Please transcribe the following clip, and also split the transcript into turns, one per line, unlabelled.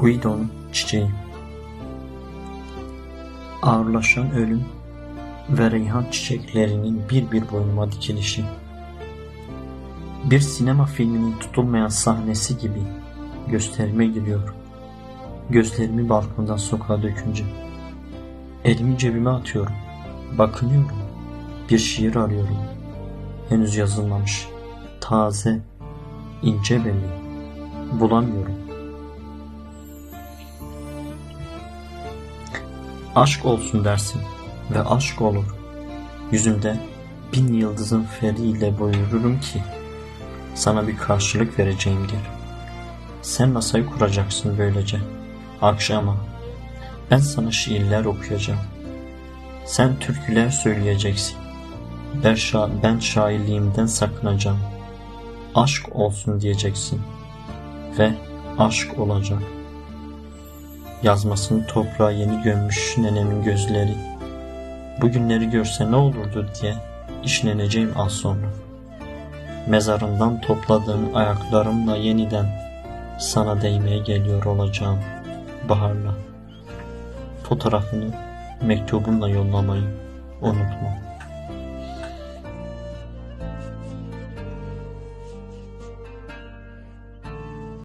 Guido'nun çiçeği. Ağırlaşan ölüm ve reyhan çiçeklerinin bir bir boynuma dikilişi. Bir sinema filminin tutulmayan sahnesi gibi gösterime giriyor. Gözlerimi balkondan sokağa dökünce. Elimi cebime atıyorum. Bakınıyorum. Bir şiir arıyorum. Henüz yazılmamış. Taze, ince belli. Bulamıyorum. Aşk olsun dersin ve aşk olur. Yüzümde bin yıldızın feriyle buyururum ki sana bir karşılık vereceğimdir. Sen masayı kuracaksın böylece. Akşama ben sana şiirler okuyacağım. Sen türküler söyleyeceksin. Ben, şa ben şairliğimden sakınacağım. Aşk olsun diyeceksin. Ve aşk olacak. Yazmasını toprağa yeni gömmüş nenemin gözleri. Bugünleri görse ne olurdu diye işleneceğim az sonra. Mezarından topladığım ayaklarımla yeniden sana değmeye geliyor olacağım baharla. Fotoğrafını mektubunla yollamayı unutma.